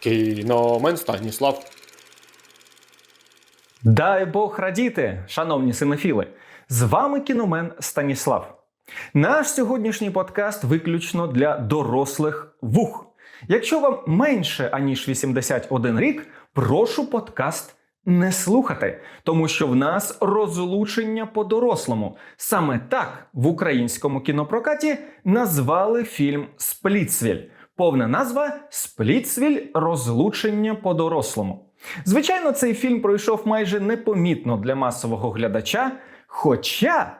Кіномен Станіслав. Дай Бог радіти, шановні синофіли! З вами кіномен Станіслав. Наш сьогоднішній подкаст виключно для дорослих вух. Якщо вам менше аніж 81 рік, прошу подкаст не слухати, тому що в нас розлучення по-дорослому. Саме так в українському кінопрокаті назвали фільм Сплітсвіль. Повна назва Сплітсвіль розлучення по-дорослому. Звичайно, цей фільм пройшов майже непомітно для масового глядача. Хоча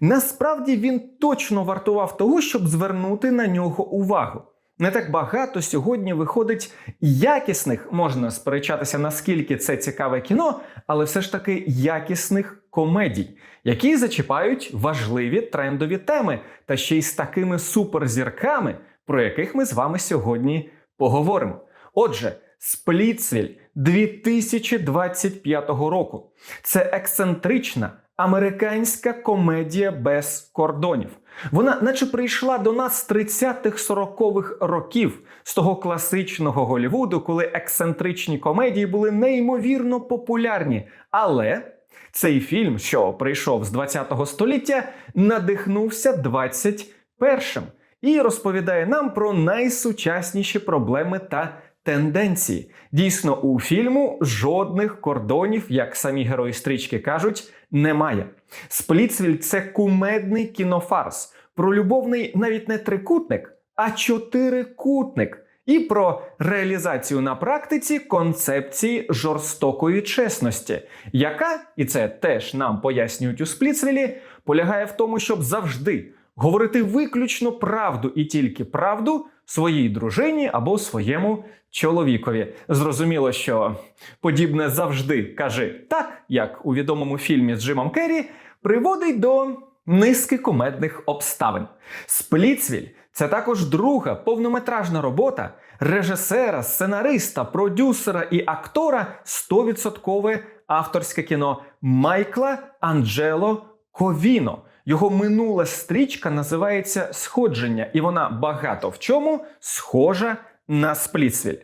насправді він точно вартував того, щоб звернути на нього увагу. Не так багато сьогодні виходить якісних, можна сперечатися, наскільки це цікаве кіно, але все ж таки якісних комедій, які зачіпають важливі трендові теми, та ще й з такими суперзірками, про яких ми з вами сьогодні поговоримо. Отже, Сплітсвіль 2025 року. Це ексцентрична американська комедія без кордонів. Вона, наче прийшла до нас з 30-х 40-х років, з того класичного Голлівуду, коли ексцентричні комедії були неймовірно популярні. Але цей фільм, що прийшов з 20-го століття, надихнувся 21-м і розповідає нам про найсучасніші проблеми та тенденції. Дійсно, у фільму жодних кордонів, як самі герої стрічки кажуть, немає. Сплітсвіль це кумедний кінофарс, про любовний навіть не трикутник, а чотирикутник. І про реалізацію на практиці концепції жорстокої чесності, яка, і це теж нам пояснюють у Сплітсвілі, полягає в тому, щоб завжди говорити виключно правду і тільки правду своїй дружині або своєму чоловікові. Зрозуміло, що подібне завжди каже так, як у відомому фільмі з Джимом Керрі, приводить до низки кумедних обставин. Сплітсвіль це також друга повнометражна робота режисера, сценариста, продюсера і актора 100% авторське кіно Майкла Анджело Ковіно. Його минула стрічка називається Сходження, і вона багато в чому схожа на Сплітсвіль.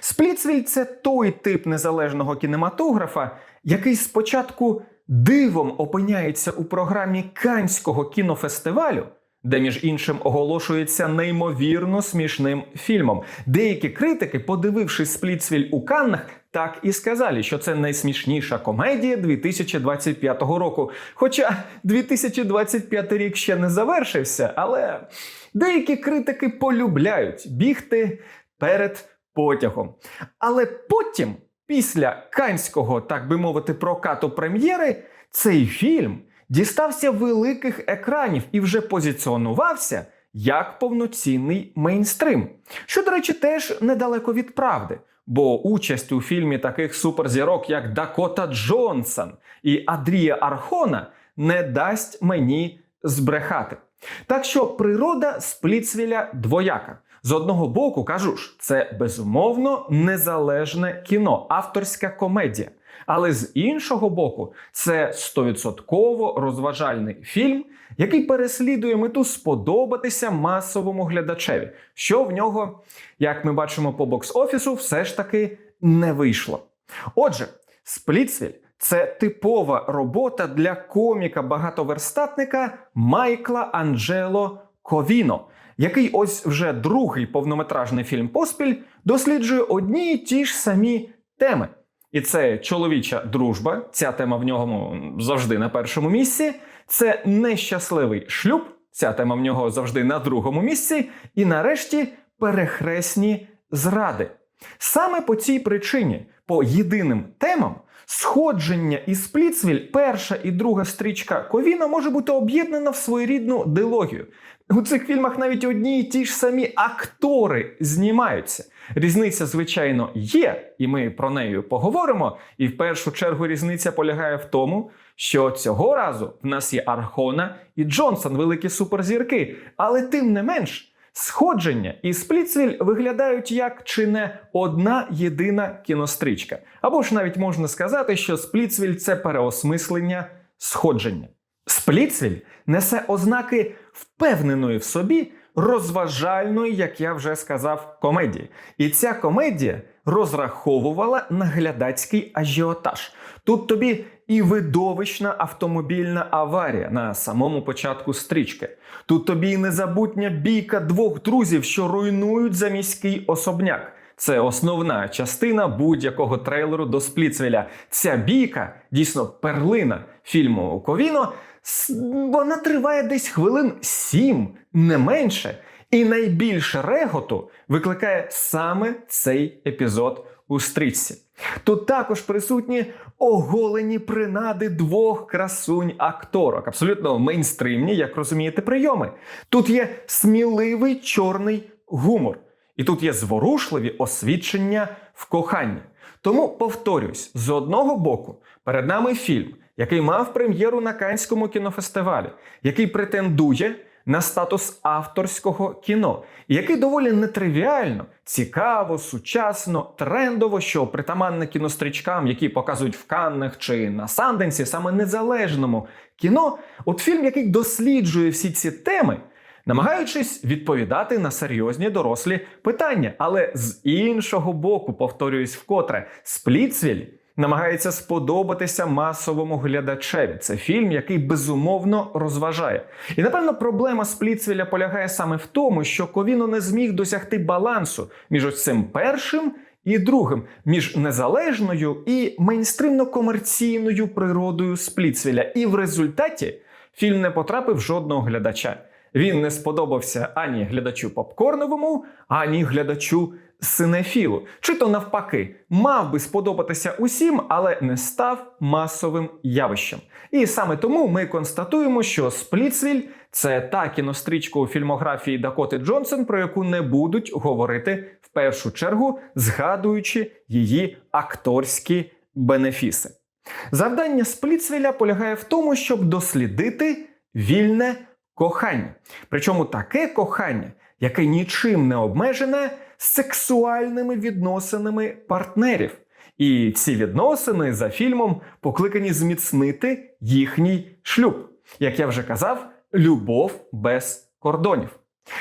Сплітсвіль це той тип незалежного кінематографа, який спочатку дивом опиняється у програмі Канського кінофестивалю, де, між іншим, оголошується неймовірно смішним фільмом. Деякі критики, подивившись Сплітсвіль у Каннах, так і сказали, що це найсмішніша комедія 2025 року. Хоча 2025 рік ще не завершився, але деякі критики полюбляють бігти перед потягом. Але потім, після канського, так би мовити, прокату прем'єри, цей фільм дістався великих екранів і вже позиціонувався як повноцінний мейнстрим. Що, до речі, теж недалеко від правди. Бо участь у фільмі таких суперзірок, як Дакота Джонсон і Адрія Архона, не дасть мені збрехати. Так що природа спліцвіля двояка. З одного боку, кажу ж, це безумовно незалежне кіно, авторська комедія. Але з іншого боку, це 100% розважальний фільм, який переслідує мету сподобатися масовому глядачеві, що в нього, як ми бачимо по бокс-офісу, все ж таки не вийшло. Отже, Сплітсвіль це типова робота для коміка-багатоверстатника Майкла Анджело Ковіно, який ось вже другий повнометражний фільм поспіль досліджує одні й ті ж самі теми. І це чоловіча дружба, ця тема в ньому завжди на першому місці. Це нещасливий шлюб, ця тема в нього завжди на другому місці. І нарешті перехресні зради. Саме по цій причині, по єдиним темам, сходження і сплітсвіль, перша і друга стрічка Ковіна може бути об'єднана в своєрідну дилогію. У цих фільмах навіть одні й ті ж самі актори знімаються. Різниця, звичайно, є, і ми про неї поговоримо. І в першу чергу різниця полягає в тому, що цього разу в нас є Архона і Джонсон, великі суперзірки. Але тим не менш, Сходження і Сплітсвіль виглядають як чи не одна єдина кінострічка. Або ж навіть можна сказати, що Сплітсвіль це переосмислення сходження. Сплітсвіль несе ознаки впевненої в собі розважальної, як я вже сказав, комедії. І ця комедія розраховувала на глядацький ажіотаж. Тут тобі і видовищна автомобільна аварія на самому початку стрічки. Тут тобі і незабутня бійка двох друзів, що руйнують заміський особняк. Це основна частина будь-якого трейлеру до Спліцвеля. Ця бійка, дійсно перлина фільму Ковіно, вона триває десь хвилин сім, не менше. І найбільше реготу викликає саме цей епізод у стрічці. Тут також присутні оголені принади двох красунь акторок, абсолютно мейнстримні, як розумієте, прийоми. Тут є сміливий чорний гумор, і тут є зворушливі освідчення в коханні. Тому повторюсь: з одного боку, перед нами фільм, який мав прем'єру на Канському кінофестивалі, який претендує на статус авторського кіно, і який доволі нетривіально, цікаво, сучасно, трендово, що притаманне кінострічкам, які показують в Каннах чи на Санденсі, саме незалежному кіно, от фільм, який досліджує всі ці теми. Намагаючись відповідати на серйозні дорослі питання, але з іншого боку, повторююсь вкотре, Спліцвіль намагається сподобатися масовому глядачеві. Це фільм, який безумовно розважає. І напевно проблема Спліцвіля полягає саме в тому, що Ковіно не зміг досягти балансу між ось цим першим і другим, між незалежною і мейнстримно-комерційною природою Спліцвіля. І в результаті фільм не потрапив жодного глядача. Він не сподобався ані глядачу попкорновому, ані глядачу синефілу. Чи то навпаки, мав би сподобатися усім, але не став масовим явищем. І саме тому ми констатуємо, що Спліцвіль це та кінострічка у фільмографії Дакоти Джонсон, про яку не будуть говорити в першу чергу, згадуючи її акторські бенефіси. Завдання Спліцвіля полягає в тому, щоб дослідити вільне кохання. Причому таке кохання, яке нічим не обмежене сексуальними відносинами партнерів. І ці відносини за фільмом покликані зміцнити їхній шлюб. Як я вже казав, любов без кордонів.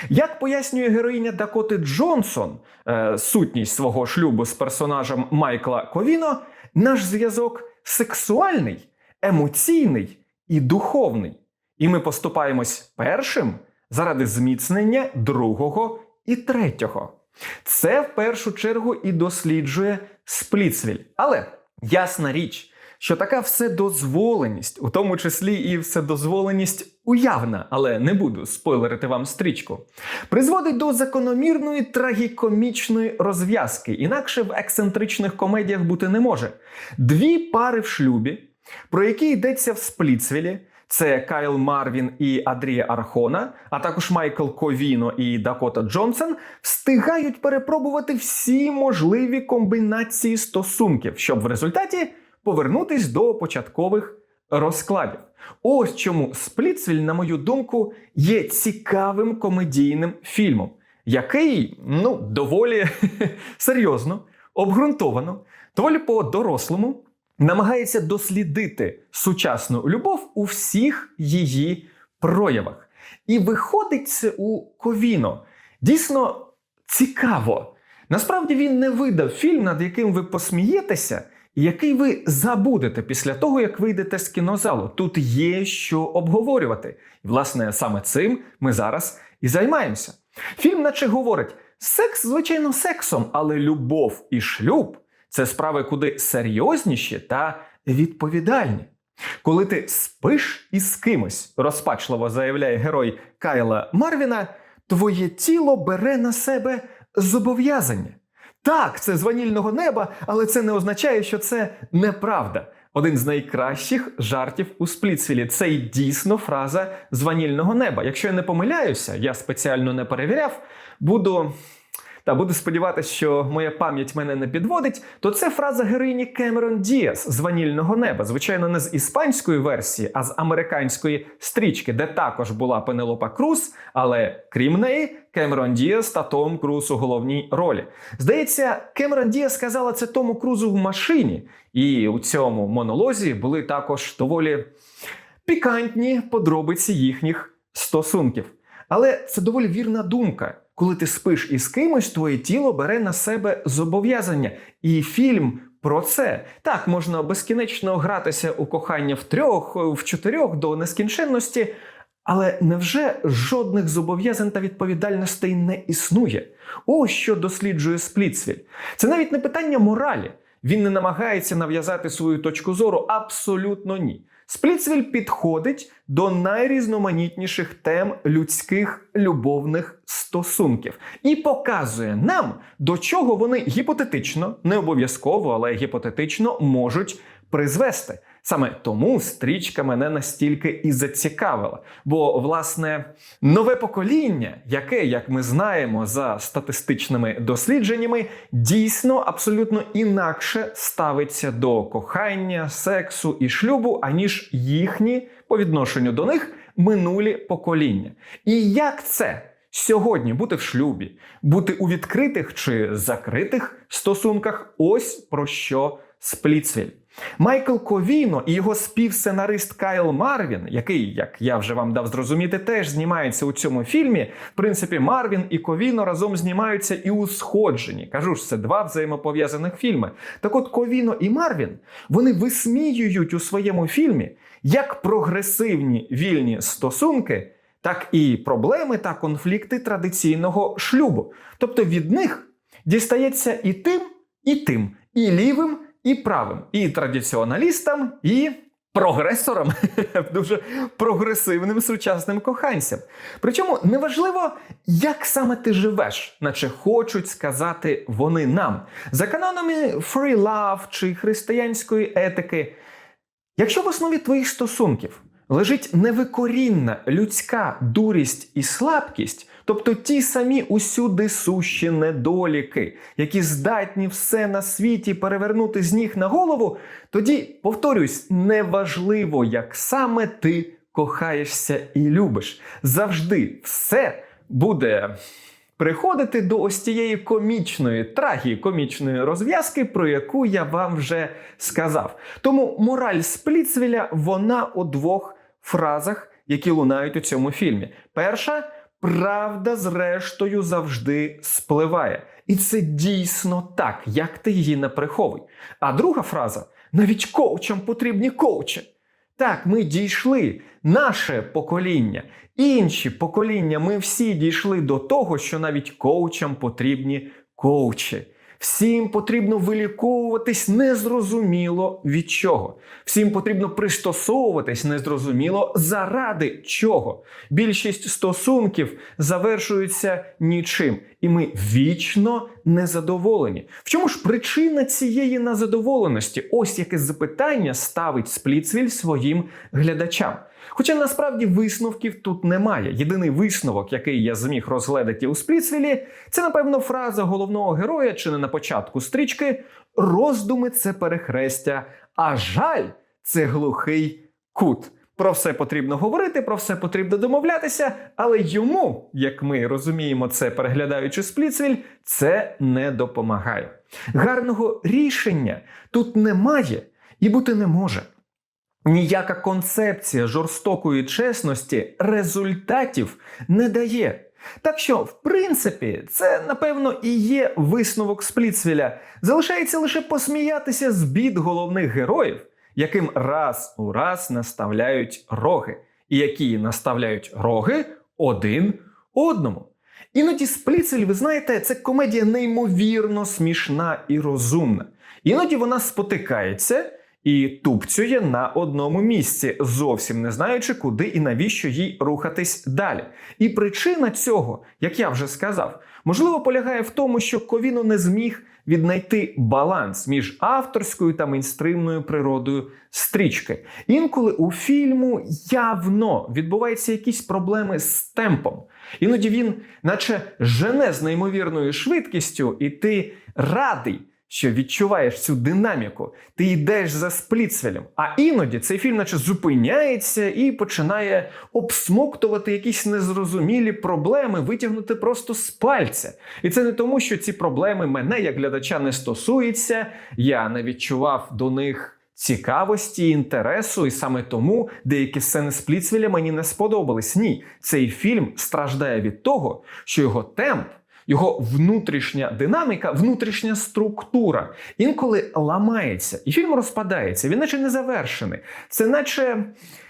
Як пояснює героїня Дакоти Джонсон е, сутність свого шлюбу з персонажем Майкла Ковіно, наш зв'язок сексуальний, емоційний і духовний. І ми поступаємось першим заради зміцнення другого і третього. Це в першу чергу і досліджує Спліцвіль. Але ясна річ, що така вседозволеність, у тому числі і вседозволеність уявна, але не буду спойлерити вам стрічку, призводить до закономірної трагікомічної розв'язки. Інакше в ексцентричних комедіях бути не може. Дві пари в шлюбі, про які йдеться в Спліцвілі. Це Кайл Марвін і Адрія Архона, а також Майкл Ковіно і Дакота Джонсон встигають перепробувати всі можливі комбінації стосунків, щоб в результаті повернутись до початкових розкладів. Ось чому Сплітсвіль, на мою думку, є цікавим комедійним фільмом, який ну доволі серйозно, обґрунтовано, доволі по-дорослому намагається дослідити сучасну любов у всіх її проявах. І виходить це у Ковіно. Дійсно цікаво. Насправді він не видав фільм, над яким ви посмієтеся, і який ви забудете після того, як вийдете з кінозалу. Тут є що обговорювати. І, власне, саме цим ми зараз і займаємося. Фільм, наче говорить, секс, звичайно, сексом, але любов і шлюб це справи куди серйозніші та відповідальні. Коли ти спиш із кимось, розпачливо заявляє герой Кайла Марвіна, твоє тіло бере на себе зобов'язання. Так, це з ванільного неба, але це не означає, що це неправда. Один з найкращих жартів у Сплітсвілі. Це й дійсно фраза з ванільного неба. Якщо я не помиляюся, я спеціально не перевіряв, буду. Та буду сподіватися, що моя пам'ять мене не підводить, то це фраза героїні Кемерон Діас з ванільного неба. Звичайно, не з іспанської версії, а з американської стрічки, де також була Пенелопа Круз, але крім неї, Кемерон Діас та Том Круз у головній ролі. Здається, Кемерон Діас сказала це Тому Крузу в машині, і у цьому монолозі були також доволі пікантні подробиці їхніх стосунків. Але це доволі вірна думка. Коли ти спиш із кимось, твоє тіло бере на себе зобов'язання. І фільм про це. Так, можна безкінечно гратися у кохання в трьох, в чотирьох до нескінченності. Але невже жодних зобов'язань та відповідальностей не існує? Ось що досліджує Сплітсвіль. Це навіть не питання моралі. Він не намагається нав'язати свою точку зору. Абсолютно ні. Спліцвіль підходить до найрізноманітніших тем людських любовних стосунків і показує нам, до чого вони гіпотетично, не обов'язково, але гіпотетично можуть призвести. Саме тому стрічка мене настільки і зацікавила. Бо, власне, нове покоління, яке, як ми знаємо, за статистичними дослідженнями, дійсно абсолютно інакше ставиться до кохання, сексу і шлюбу, аніж їхні по відношенню до них минулі покоління. І як це? Сьогодні бути в шлюбі, бути у відкритих чи закритих стосунках ось про що Сплітсвіль. Майкл Ковіно і його співсценарист Кайл Марвін, який, як я вже вам дав зрозуміти, теж знімається у цьому фільмі. В принципі, Марвін і Ковіно разом знімаються і у сходженні. Кажу ж, це два взаємопов'язаних фільми. Так от Ковіно і Марвін вони висміюють у своєму фільмі як прогресивні вільні стосунки, так і проблеми та конфлікти традиційного шлюбу. Тобто від них дістається і тим, і тим, і лівим і правим, і традиціоналістам, і прогресорам, дуже прогресивним сучасним коханцям. Причому неважливо, як саме ти живеш, наче хочуть сказати вони нам. За канонами free love чи християнської етики, якщо в основі твоїх стосунків лежить невикорінна людська дурість і слабкість, тобто ті самі усюди сущі недоліки, які здатні все на світі перевернути з ніг на голову, тоді, повторюсь, неважливо, як саме ти кохаєшся і любиш. Завжди все буде. Приходити до ось тієї комічної, трагікомічної розв'язки, про яку я вам вже сказав. Тому мораль Спліцвіля вона у двох фразах, які лунають у цьому фільмі. Перша правда, зрештою, завжди спливає. І це дійсно так, як ти її не приховуй. А друга фраза: навіть коучам потрібні коучі. Так, ми дійшли, наше покоління, інші покоління, ми всі дійшли до того, що навіть коучам потрібні коучі. Всім потрібно виліковуватись незрозуміло від чого. Всім потрібно пристосовуватись незрозуміло заради чого. Більшість стосунків завершуються нічим, і ми вічно незадоволені. В чому ж причина цієї незадоволеності? Ось яке запитання ставить Спліцвіль своїм глядачам. Хоча насправді висновків тут немає. Єдиний висновок, який я зміг розгледати у Спліцвілі, це напевно фраза головного героя, чи не на початку стрічки: роздуми це перехрестя, а жаль це глухий кут. Про все потрібно говорити, про все потрібно домовлятися, але йому, як ми розуміємо це, переглядаючи спліцвіль, це не допомагає. Гарного рішення тут немає і бути не може. Ніяка концепція жорстокої чесності результатів не дає. Так що, в принципі, це напевно і є висновок Спліцвіля. Залишається лише посміятися з бід головних героїв, яким раз у раз наставляють роги, і які наставляють роги один одному. Іноді Спліцель, ви знаєте, це комедія неймовірно смішна і розумна. Іноді вона спотикається і тупцює на одному місці, зовсім не знаючи, куди і навіщо їй рухатись далі. І причина цього, як я вже сказав, можливо, полягає в тому, що Ковіно не зміг віднайти баланс між авторською та мейнстримною природою стрічки. Інколи у фільму явно відбуваються якісь проблеми з темпом. Іноді він, наче жене з неймовірною швидкістю, і ти радий що відчуваєш цю динаміку, ти йдеш за спліцвелем. А іноді цей фільм, наче зупиняється і починає обсмоктувати якісь незрозумілі проблеми, витягнути просто з пальця. І це не тому, що ці проблеми мене як глядача не стосуються. Я не відчував до них цікавості, інтересу, і саме тому деякі сцени Сплітсвіля мені не сподобались. Ні, цей фільм страждає від того, що його темп. Його внутрішня динаміка, внутрішня структура інколи ламається, і фільм розпадається. Він наче не завершений. Це наче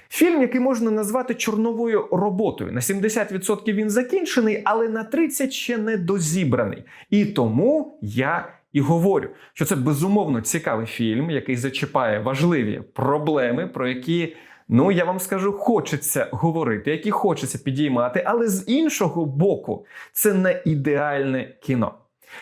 фільм, який можна назвати чорновою роботою. На 70% він закінчений, але на 30% ще не дозібраний. І тому я і говорю, що це безумовно цікавий фільм, який зачіпає важливі проблеми, про які. Ну, я вам скажу, хочеться говорити, які хочеться підіймати, але з іншого боку, це не ідеальне кіно.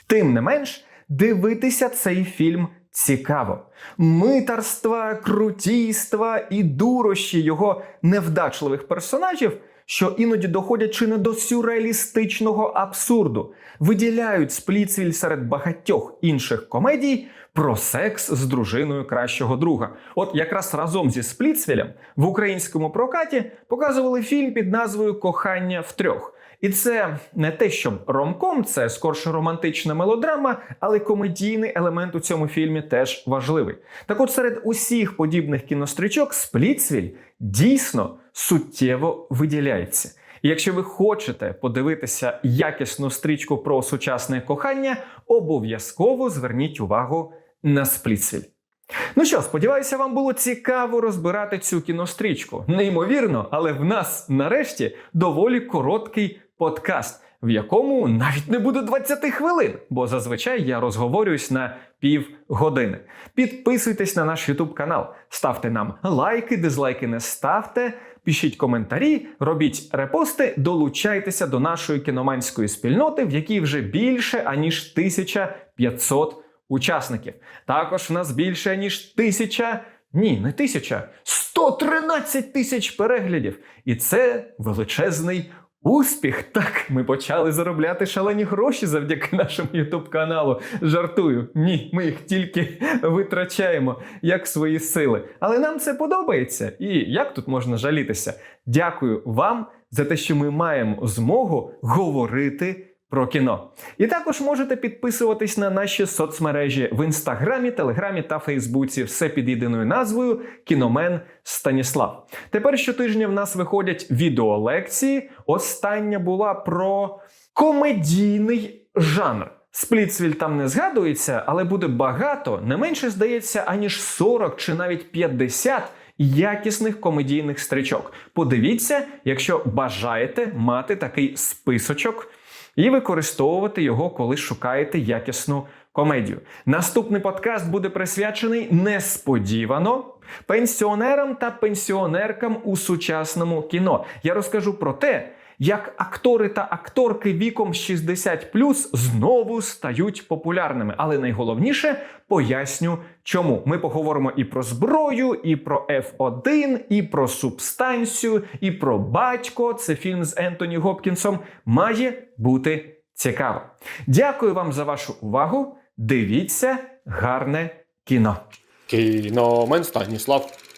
Тим не менш, дивитися цей фільм цікаво. Митарства, крутійства і дурощі його невдачливих персонажів, що іноді доходять чи не до сюрреалістичного абсурду, виділяють спліцвіль серед багатьох інших комедій про секс з дружиною кращого друга. От якраз разом зі Спліцвілем в українському прокаті показували фільм під назвою Кохання втрьох. І це не те, що ромком, це скорше романтична мелодрама, але комедійний елемент у цьому фільмі теж важливий. Так от серед усіх подібних кінострічок Спліцвіль дійсно суттєво виділяється. І якщо ви хочете подивитися якісну стрічку про сучасне кохання, обов'язково зверніть увагу на Спліцвіль. Ну що, сподіваюся, вам було цікаво розбирати цю кінострічку. Неймовірно, але в нас нарешті доволі короткий подкаст, в якому навіть не буде 20 хвилин, бо зазвичай я розговорююсь на пів години. Підписуйтесь на наш YouTube канал, ставте нам лайки, дизлайки не ставте. Пишіть коментарі, робіть репости, долучайтеся до нашої кіноманської спільноти, в якій вже більше аніж 1500 учасників. Також в нас більше ніж тисяча, ні, не тисяча, 113 тисяч переглядів. І це величезний успіх. Так, ми почали заробляти шалені гроші завдяки нашому ютуб каналу. Жартую, ні, ми їх тільки витрачаємо як свої сили. Але нам це подобається. І як тут можна жалітися? Дякую вам за те, що ми маємо змогу говорити про кіно. І також можете підписуватись на наші соцмережі в інстаграмі, телеграмі та фейсбуці. Все під єдиною назвою Кіномен Станіслав. Тепер щотижня в нас виходять відеолекції. Остання була про комедійний жанр. Сплітсвіль там не згадується, але буде багато, не менше здається, аніж 40 чи навіть 50 якісних комедійних стрічок. Подивіться, якщо бажаєте мати такий списочок і використовувати його, коли шукаєте якісну комедію. Наступний подкаст буде присвячений несподівано пенсіонерам та пенсіонеркам у сучасному кіно. Я розкажу про те. Як актори та акторки віком 60 знову стають популярними, але найголовніше поясню, чому ми поговоримо і про зброю, і про F1, і про субстанцію, і про батько. Це фільм з Ентоні Гопкінсом. Має бути цікаво. Дякую вам за вашу увагу. Дивіться гарне кіно. Кіномен Станіслав.